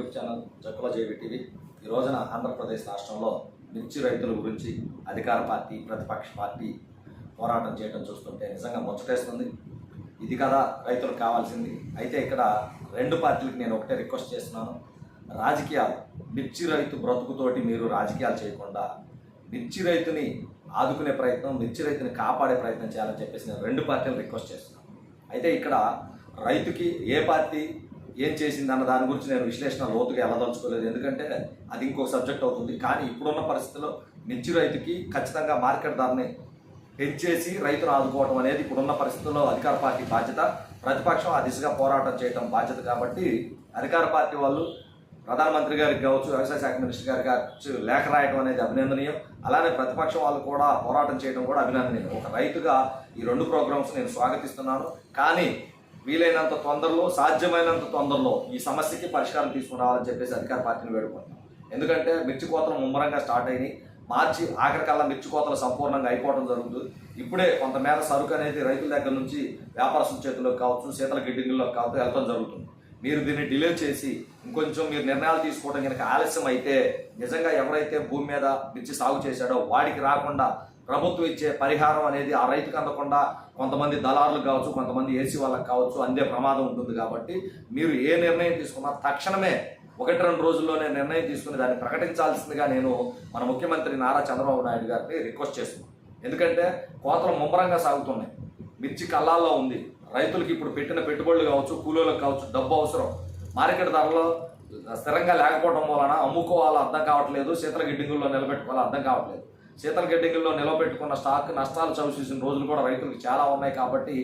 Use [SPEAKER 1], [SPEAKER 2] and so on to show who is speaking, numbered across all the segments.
[SPEAKER 1] YouTube channel Jakkula JV TV. ఈ రోజున ఆంధ్రప్రదేశ్ రాష్ట్రంలో మిర్చి రైతుల గురించి అధికార పార్టీ ప్రతిపక్ష పార్టీ పోరాటం చేయడం చూస్తుంటే నిజంగా ముచ్చటేస్తుంది. ఇది కదా రైతులకు కావాల్సింది. అయితే ఇక్కడ రెండు పార్టీలకు నేను ఒకటే రిక్వెస్ట్ చేస్తున్నాను. రాజకీయాలు. మిర్చి రైతు బ్రతుకుతోటి మీరు రాజకీయాలు చేయకుండా మిర్చి రైతుని ఆదుకునే ప్రయత్నం మిర్చి రైతుని కాపాడే ప్రయత్నం చేయాలని చెప్పేసి నేను రెండు పార్టీలు రిక్వెస్ట్ చేస్తున్నాను. అయితే ఇక్కడ రైతుకి ఏ పార్టీ ఏం చేసింది అన్న దాని గురించి నేను విశ్లేషణ లోతుగా వెళ్ళదలుచుకోలేదు ఎందుకంటే అది ఇంకో సబ్జెక్ట్ అవుతుంది. కానీ ఇప్పుడున్న పరిస్థితిలో మిర్చి రైతుకి ఖచ్చితంగా మార్కెట్ ధరని పెంచేసి రైతును ఆదుకోవడం అనేది ఇప్పుడున్న పరిస్థితుల్లో అధికార పార్టీ బాధ్యత. ప్రతిపక్షం ఆ దిశగా పోరాటం చేయడం బాధ్యత కాబట్టి అధికార పార్టీ వాళ్ళు ప్రధానమంత్రి గారికి కావచ్చు వ్యవసాయ శాఖ మినిస్టర్ గారికి కావచ్చు లేఖ రాయడం అనేది అభినందనీయం. అలానే ప్రతిపక్షం వాళ్ళు కూడా పోరాటం చేయడం కూడా అభినందనీయం. ఒక రైతుగా ఈ రెండు ప్రోగ్రామ్స్ నేను స్వాగతిస్తున్నాను. కానీ వీలైనంత తొందరలో సాధ్యమైనంత తొందరలో ఈ సమస్యకి పరిష్కారం తీసుకుని రావాలని చెప్పేసి అధికార పార్టీని వేడుకుంటున్నాం. ఎందుకంటే మిర్చి కోతలు ముమ్మరంగా స్టార్ట్ అయినాయి. మార్చి ఆఖరికల్లా మిర్చి కోతలు సంపూర్ణంగా అయిపోవడం జరుగుతుంది. ఇప్పుడే కొంతమేర సరుకు అనేది రైతుల దగ్గర నుంచి వ్యాపారస్తుల చేతుల్లోకి కావచ్చు శీతల గిడ్డింగుల్లోకి కావచ్చు వెళ్ళడం జరుగుతుంది. మీరు దీన్ని డిలే చేసి ఇంకొంచెం మీరు నిర్ణయాలు తీసుకోవడం కనుక ఆలస్యం అయితే నిజంగా ఎవరైతే భూమి మీద మిర్చి సాగు చేశాడో వాడికి రాకుండా ప్రభుత్వం ఇచ్చే పరిహారం అనేది ఆ రైతుకు అందకుండా కొంతమంది దళారులు కావచ్చు కొంతమంది ఏసీ వాళ్ళకి కావచ్చు అందే ప్రమాదం ఉంటుంది కాబట్టి మీరు ఏ నిర్ణయం తీసుకున్నా తక్షణమే ఒకటి రెండు రోజుల్లోనే నిర్ణయం తీసుకుని దాన్ని ప్రకటించాల్సిందిగా నేను మన ముఖ్యమంత్రి నారా చంద్రబాబు నాయుడు గారిని రిక్వెస్ట్ చేస్తున్నాను. ఎందుకంటే కోతలు ముమ్మరంగా సాగుతున్నాయి. మిర్చి కళ్ళాల్లో ఉంది. రైతులకు ఇప్పుడు పెట్టిన పెట్టుబడులు కావచ్చు కూలీలకు కావచ్చు డబ్బు అవసరం. మార్కెట్ ధరలో స్థిరంగా లేకపోవడం వలన అమ్ముకోవాలో అర్థం కావట్లేదు శీతల గిడ్డింగుల్లో నిలబెట్టుకోవాలో అర్థం కావట్లేదు. శీతల గిడ్డంగిల్లో నిలబెట్టుకున్న స్టాక్ నష్టాలు చవిచూసిన రోజులు కూడా రైతులకు చాలా ఉన్నాయి కాబట్టి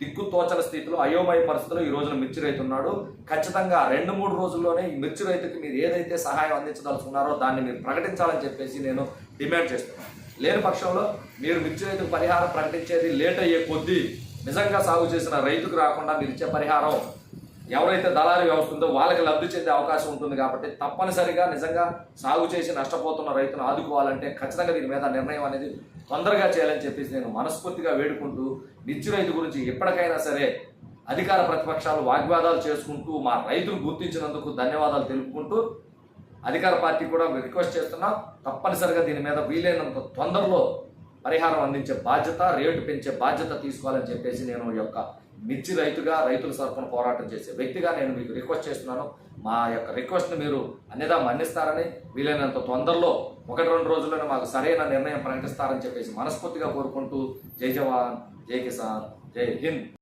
[SPEAKER 1] దిక్కు తోచల స్థితిలో అయోమయ పరిస్థితిలో ఈ రోజున మిర్చి రైతు ఉన్నాడు. ఖచ్చితంగా రెండు మూడు రోజుల్లోనే ఈ మిర్చి రైతుకి మీరు ఏదైతే సహాయం అందించదలుచుకున్నారో దాన్ని మీరు ప్రకటించాలని చెప్పేసి నేను డిమాండ్ చేస్తున్నాను. లేని పక్షంలో మీరు మిర్చి రైతుకు పరిహారం ప్రకటించేది లేట్ అయ్యే కొద్దీ నిజంగా సాగు చేసిన రైతుకు రాకుండా మీరు ఇచ్చే పరిహారం ఎవరైతే దళారీ వ్యవస్థ ఉందో వాళ్ళకి లబ్ధి చెందే అవకాశం ఉంటుంది కాబట్టి తప్పనిసరిగా నిజంగా సాగు చేసి నష్టపోతున్న రైతును ఆదుకోవాలంటే ఖచ్చితంగా దీని మీద నిర్ణయం అనేది తొందరగా చేయాలని చెప్పేసి నేను మనస్ఫూర్తిగా వేడుకుంటూ నిత్య రైతు గురించి ఎప్పటికైనా సరే అధికార ప్రతిపక్షాలు వాగ్వాదాలు చేసుకుంటూ మా రైతులు గుర్తించినందుకు ధన్యవాదాలు తెలుపుకుంటూ అధికార పార్టీ కూడా రిక్వెస్ట్ చేస్తున్నా తప్పనిసరిగా దీని మీద వీలైనంత తొందరలో పరిహారం అందించే బాధ్యత రేటు పెంచే బాధ్యత తీసుకోవాలని చెప్పేసి నేను ఈ యొక్క మిర్చి రైతుగా రైతుల సరఫున పోరాటం చేసే వ్యక్తిగా నేను మీకు రిక్వెస్ట్ చేస్తున్నాను. మా యొక్క రిక్వెస్ట్ని మీరు అన్నిదా మన్నిస్తారని వీలైనంత తొందరలో ఒకటి రెండు రోజుల్లోనే మాకు సరైన నిర్ణయం ప్రకటిస్తారని చెప్పేసి మనస్ఫూర్తిగా కోరుకుంటూ జై జవాన్ జై కిసాన్ జై హింద్.